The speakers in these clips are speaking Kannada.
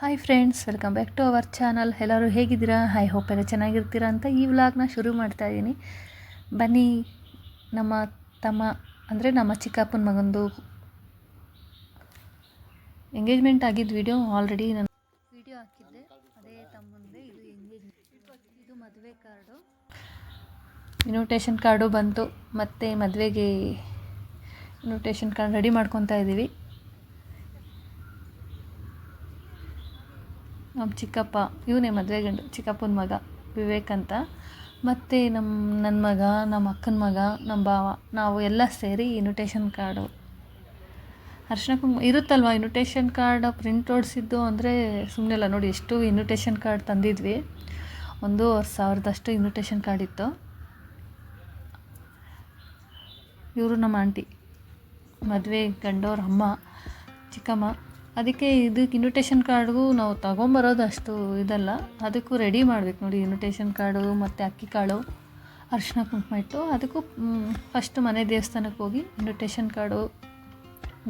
Hi friends welcome back to our channel ಎಲ್ಲರೂ ಹೇಗಿದ್ದೀರಾ? ಹಾಯ್ ಹೋಪ್ ಎಲ್ಲ ಚೆನ್ನಾಗಿರ್ತೀರಾ ಅಂತ ಈ ವ್ಲಾಗ್ನ ಶುರು ಮಾಡ್ತಾ ಇದ್ದೀನಿ ಬನ್ನಿ, ನಮ್ಮ ತಮ್ಮ, ಅಂದರೆ ನಮ್ಮ ಚಿಕ್ಕಪ್ಪನ ಮಗಂದು ಎಂಗೇಜ್ಮೆಂಟ್ ಆಗಿದ್ದ ವಿಡಿಯೋ ಆಲ್ರೆಡಿ ನಾನು ವಿಡಿಯೋ ಹಾಕಿದ್ದೆ. ಅದೇ ತಮ್ಮಂದೆ ಇದು ಎಂಗೇಜ್ಮೆಂಟ್ ಇದು ಮದುವೆ ಕಾರ್ಡು. ಇನ್ವಿಟೇಷನ್ ಕಾರ್ಡು ಬಂತು. ಮತ್ತು ಮದುವೆಗೆ ಇನ್ವಿಟೇಷನ್ ಕಾರ್ಡ್ ರೆಡಿ ಮಾಡ್ಕೊತಾ ಇದ್ದೀವಿ. ನಮ್ಮ ಚಿಕ್ಕಪ್ಪ, ಇವನೇ ಮದುವೆ ಗಂಡು, ಚಿಕ್ಕಪ್ಪನ ಮಗ, ವಿವೇಕ್ ಅಂತ. ಮತ್ತು ನಮ್ಮ ನನ್ನ ಮಗ ನಮ್ಮ ಅಕ್ಕನ ಮಗ ನಮ್ಮ ಭಾವ, ನಾವು ಎಲ್ಲ ಸೇರಿ ಇನ್ವಿಟೇಷನ್ ಕಾರ್ಡು ಅರ್ಶಿನ ಕುಂಕುಮ ಇರುತ್ತಲ್ವ ಇನ್ವಿಟೇಷನ್ ಕಾರ್ಡ್ ಪ್ರಿಂಟ್ ಓಡಿಸಿದ್ದು ಅಂದರೆ ಸುಮ್ಮನೆ ನೋಡಿ ಎಷ್ಟು ಇನ್ವಿಟೇಷನ್ ಕಾರ್ಡ್ ತಂದಿದ್ವಿ. ಒಂದು ಸಾವಿರದಷ್ಟು ಇನ್ವಿಟೇಷನ್ ಕಾರ್ಡ್ ಇತ್ತು. ಇವರು ನಮ್ಮ ಆಂಟಿ ಮದುವೆ ಗಂಡವ್ರ ಅಮ್ಮ, ಚಿಕ್ಕಮ್ಮ. ಅದಕ್ಕೆ ಇದಕ್ಕೆ ಇನ್ವಿಟೇಷನ್ ಕಾರ್ಡ್ಗೂ ನಾವು ತೊಗೊಂಬರೋದು ಅಷ್ಟು ಇದಲ್ಲ. ಅದಕ್ಕೂ ರೆಡಿ ಮಾಡಬೇಕು ನೋಡಿ ಇನ್ವಿಟೇಷನ್ ಕಾರ್ಡು ಮತ್ತು ಅಕ್ಕಿ ಕಾಳು ಅರಿಶಿನ ಕುಂಕುಮ ಇಟ್ಟು ಅದಕ್ಕೂ ಫಸ್ಟ್ ಮನೆ ದೇವಸ್ಥಾನಕ್ಕೆ ಹೋಗಿ ಇನ್ವಿಟೇಷನ್ ಕಾರ್ಡು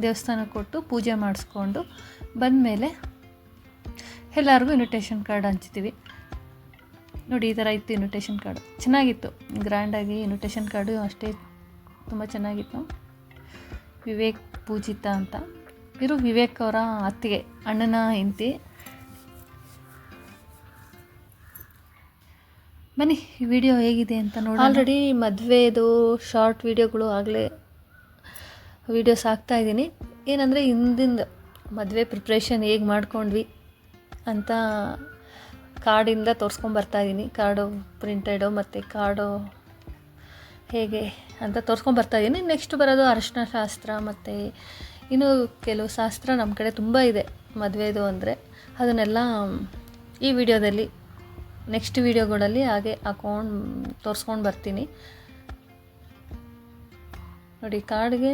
ದೇವಸ್ಥಾನಕ್ಕೆ ಕೊಟ್ಟು ಪೂಜೆ ಮಾಡಿಸ್ಕೊಂಡು ಬಂದಮೇಲೆ ಎಲ್ಲರಿಗೂ ಇನ್ವಿಟೇಷನ್ ಕಾರ್ಡ್ ಹಂಚ್ತೀವಿ. ನೋಡಿ ಈ ಥರ ಇತ್ತು ಇನ್ವಿಟೇಷನ್ ಕಾರ್ಡು ಚೆನ್ನಾಗಿತ್ತು. ಗ್ರ್ಯಾಂಡಾಗಿ ಇನ್ವಿಟೇಷನ್ ಕಾರ್ಡು ಅಷ್ಟೇ, ತುಂಬ ಚೆನ್ನಾಗಿತ್ತು. ವಿವೇಕ್ ಪೂಜಿತ ಅಂತ. ಇವರು ವಿವೇಕ್ ಅವರ ಅತ್ತಿಗೆ, ಅಣ್ಣನ ಹೆಂಡತಿ. ಬನ್ನಿ ವಿಡಿಯೋ ಹೇಗಿದೆ ಅಂತ ನೋಡಿ ಆಲ್ರೆಡಿ ಮದುವೆದು ಶಾರ್ಟ್ ವಿಡಿಯೋಗಳು ಆಗಲೇ ವೀಡಿಯೋಸ್ ಇದ್ದೀನಿ. ಏನಂದರೆ ಹಿಂದಿಂದ ಮದುವೆ ಪ್ರಿಪ್ರೇಷನ್ ಹೇಗೆ ಮಾಡ್ಕೊಂಡ್ವಿ ಅಂತ ಕಾರ್ಡಿಂದ ತೋರಿಸ್ಕೊಂಬರ್ತಾ ಇದ್ದೀನಿ. ಕಾರ್ಡು ಪ್ರಿಂಟೆಡು ಮತ್ತು ಕಾರ್ಡು ಹೇಗೆ ಅಂತ ತೋರಿಸ್ಕೊಂಬರ್ತಾಯಿದ್ದೀನಿ ನೆಕ್ಸ್ಟ್ ಬರೋದು ಅರಿಶಿನ ಶಾಸ್ತ್ರ ಮತ್ತು ಇನ್ನು ಕೆಲವು ಶಾಸ್ತ್ರ ನಮ್ಮ ಕಡೆ ತುಂಬ ಇದೆ ಮದುವೆದು ಅಂದರೆ. ಅದನ್ನೆಲ್ಲ ಈ ವಿಡಿಯೋದಲ್ಲಿ ನೆಕ್ಸ್ಟ್ ವಿಡಿಯೋಗಳಲ್ಲಿ ಹಾಗೆ ಹಾಕೊಂಡು ತೋರಿಸ್ಕೊಂಡು ಬರ್ತೀನಿ. ನೋಡಿ, ಕಾಡಿಗೆ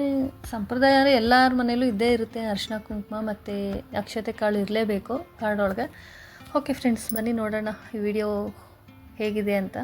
ಸಂಪ್ರದಾಯ ಎಲ್ಲರ ಮನೇಲೂ ಇದ್ದೇ ಇರುತ್ತೆ. ಅರಿಶಿನ ಕುಂಕುಮ ಮತ್ತು ಅಕ್ಷತೆ ಕಾಳು ಇರಲೇಬೇಕು ಕಾಡೊಳಗೆ. ಓಕೆ ಫ್ರೆಂಡ್ಸ್ ಬನ್ನಿ ನೋಡೋಣ ಈ ವಿಡಿಯೋ ಹೇಗಿದೆ ಅಂತ.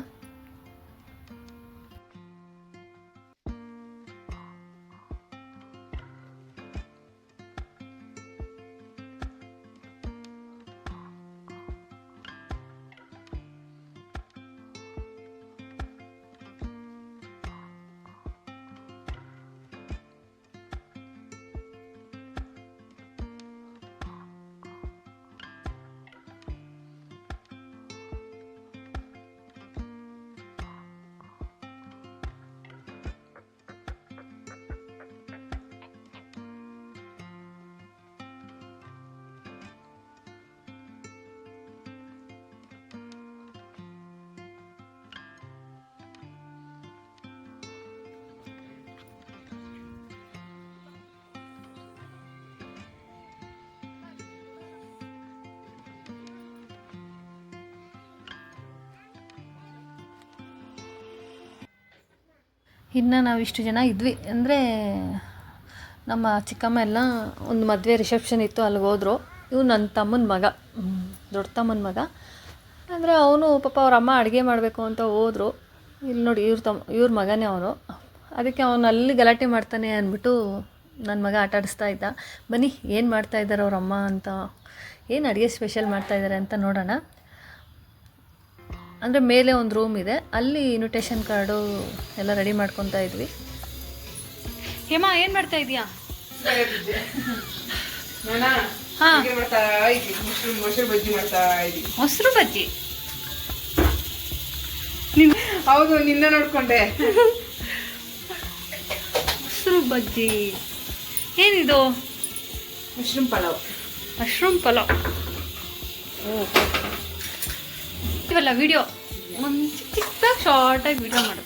ಇನ್ನು ನಾವು ಇಷ್ಟು ಜನ ಇದ್ವಿ. ಅಂದರೆ ನಮ್ಮ ಚಿಕ್ಕಮ್ಮ ಎಲ್ಲ ಒಂದು ಮದುವೆ ರಿಸೆಪ್ಷನ್ ಇತ್ತು, ಅಲ್ಲಿಗೆ ಹೋದರು. ಇವು ನನ್ನ ತಮ್ಮನ ಮಗ. ದೊಡ್ಡ ತಮ್ಮನ ಮಗ. ಅಂದರೆ ಅವನು ಪಾಪ ಅವ್ರ ಅಮ್ಮ ಅಡುಗೆ ಮಾಡಬೇಕು ಅಂತ ಹೋದ್ರು. ಇಲ್ಲಿ ನೋಡಿ ಇವ್ರ ತಮ್ಮ ಇವ್ರ ಮಗನೇ ಅವನು. ಅದಕ್ಕೆ ಅವನು ಅಲ್ಲಿ ಗಲಾಟೆ ಮಾಡ್ತಾನೆ ಅಂದ್ಬಿಟ್ಟು ನನ್ನ ಮಗ ಆಟ ಆಡಿಸ್ತಾ ಇದ್ದ. ಬನ್ನಿ, ಏನು ಮಾಡ್ತಾ ಇದ್ದಾರೆ ಅವ್ರ ಅಮ್ಮ ಅಂತ. ಏನು ಅಡುಗೆ ಸ್ಪೆಷಲ್ ಮಾಡ್ತಾ ಇದ್ದಾರೆ ಅಂತ ನೋಡೋಣ. ಅಂದರೆ ಮೇಲೆ ಒಂದು ರೂಮ್ ಇದೆ. ಅಲ್ಲಿ ಇನ್ವಿಟೇಷನ್ ಕಾರ್ಡು ಎಲ್ಲ ರೆಡಿ ಮಾಡ್ಕೊತಾ ಇದ್ವಿ. ಹೇಮಾ ಏನು ಮಾಡ್ತಾ ಇದೀಯಾ ಮೊಸರು ಬಜ್ಜಿ? ಹೌದು ನಿನ್ನ ನೋಡ್ಕೊಂಡೆ. ಮೊಸರು ಬಜ್ಜಿ. ಏನಿದು? ಮಶ್ರೂಮ್ ಪಲಾವ್. ಮಶ್ರೂಮ್ ಪಲಾವ್. ಇವಲ್ಲ ವಿಡಿಯೋ ಒಂದು ಚಿಕ್ಕ ಚಿಕ್ಕದಾಗಿ ಶಾರ್ಟಾಗಿ ವಿಡಿಯೋ ಮಾಡು.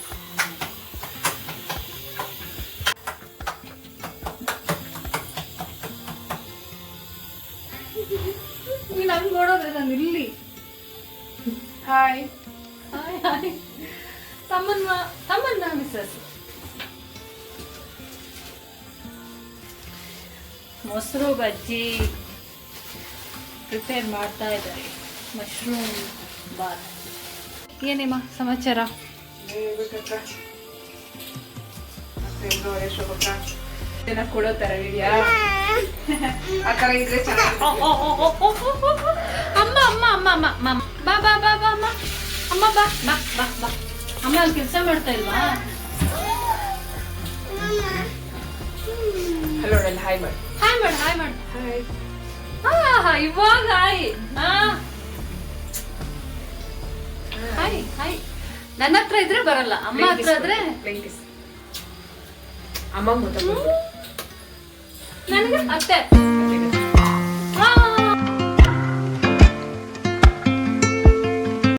ನೀನು ಹಂಗೆ ನೋಡೋದ್ರೆ ನಾನು ಇಲ್ಲಿ. ಹಾಯ್ ಹಾಯ್ ಹಾಯ್ ತಮ್ಮನ್ನ ತಮ್ಮನ್ನ ಮಿಸ್ಸಸ್ ಮೊಸರು ಬಜ್ಜಿ ಪ್ರಿಪೇರ್ ಮಾಡ್ತಾ ಇದ್ದಾರೆ. ಮಶ್ರೂಮ್ ಬಾತ್ ಏನೇಮ್ಮ ಸಮಾಚಾರ? ಕೊಡೋ ಥರ ಇದೆಯಾ? ಆ ತರ ಇದ್ರೆ ಚೆನ್ನಾಗಿ ಅಮ್ಮ ಬಾ ಬಾ ಬಾ ಬಾ ಅಮ್ಮ. ಅಮ್ಮ ಬಾ ಬಾ ಬಾ ಬಾ. ಅಮ್ಮ ಅಲ್ಲಿ ಕೆಲಸ ಮಾಡ್ತಾ ಇಲ್ವಾ? ಹಲೋ ಹಾಯ್ ಮಾಡಿ ಹಾಯ್ ಮಾಡು ಹಾಯ್ ಮಾಡಿ ಹಾಯ್ ಇವಾಗ ಹಾಯ್ ಹಾ ಹಾಯ್ ಹಾಯ್ ನನ್ನ ಹತ್ರ ಇದ್ರೆ ಬರಲ್ಲ. ಅಮ್ಮ ಹತ್ರ ಮುತ್ತ ನನಗೆ ಅತ್ತೆ.